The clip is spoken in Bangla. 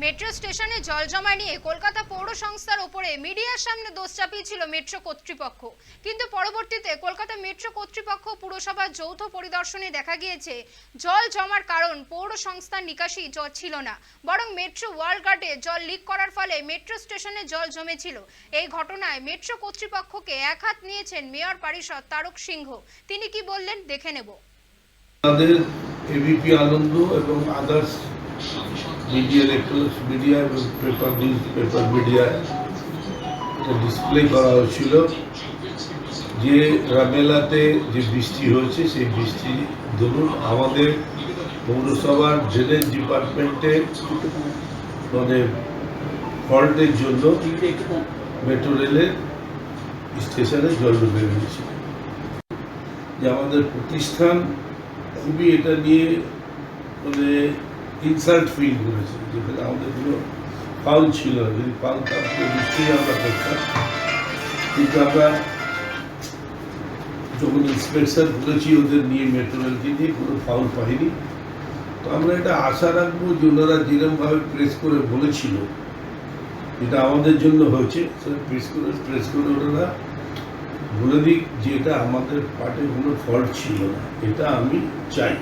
মেট্রো স্টেশনে জল জমা নিয়ে কলকাতা পৌর সংস্থার ওপরে মিডিয়ার সামনে দোষ চাপিয়েছিল মেট্রো কর্তৃপক্ষ। কিন্তু পরবর্তীতে কলকাতা মেট্রো কর্তৃপক্ষ পুরসভার যৌথ পরিদর্শনে দেখা গিয়েছে, জল জমার কারণ পৌর সংস্থার নিকাশি জল ছিল না, বরং মেট্রো ওয়ার্ল্ড গার্ডে জল লিক করার ফলে মেট্রো স্টেশনে জল জমেছিল। এই ঘটনায় মেট্রো কর্তৃপক্ষকে এক হাত নিয়েছেন মেয়র পরিষদ তারক সিংহ। তিনি কি বললেন, দেখে নেব। আমাদের এবিপি আনন্দ এবং আদার্স মিডিয়া ইলেকট্রনিক্স মিডিয়া এবং পেপার নিউজ পেপার মিডিয়ায় ডিসপ্লে করা হয়েছিল। যে রামেলাতে যে বৃষ্টি হয়েছে, সেই বৃষ্টি ধরুন আমাদের পৌরসভার ড্রেনেজ ডিপার্টমেন্টে মানে ফল্টের জন্য মেট্রো রেলের স্টেশনে জল ঢুকে গিয়েছিল যে আমাদের প্রতিষ্ঠান খুবই এটা নিয়ে মানে ইনসাল্ট ফিল করেছে। যেখানে আমাদের কোনো ফাউল ছিল, যদি ফাউল থাকতো নিশ্চয়ই আমরা করতাম কিন্তু আমরা যখন ইন্সপেকশন করেছি, ওদের নিয়ে মেট্রো রেলকে নিয়ে কোনো ফাউল পাইনি। তো আমরা এটা আশা রাখব যে ওনারা যেরকমভাবে প্রেস করে বলেছিল, এটা আমাদের জন্য হয়েছে। প্রেস করে প্রেস করে ওনারা বলে দিক যে এটা আমাদের পার্টির কোনো ফল্ট ছিল না। এটা আমি চাই।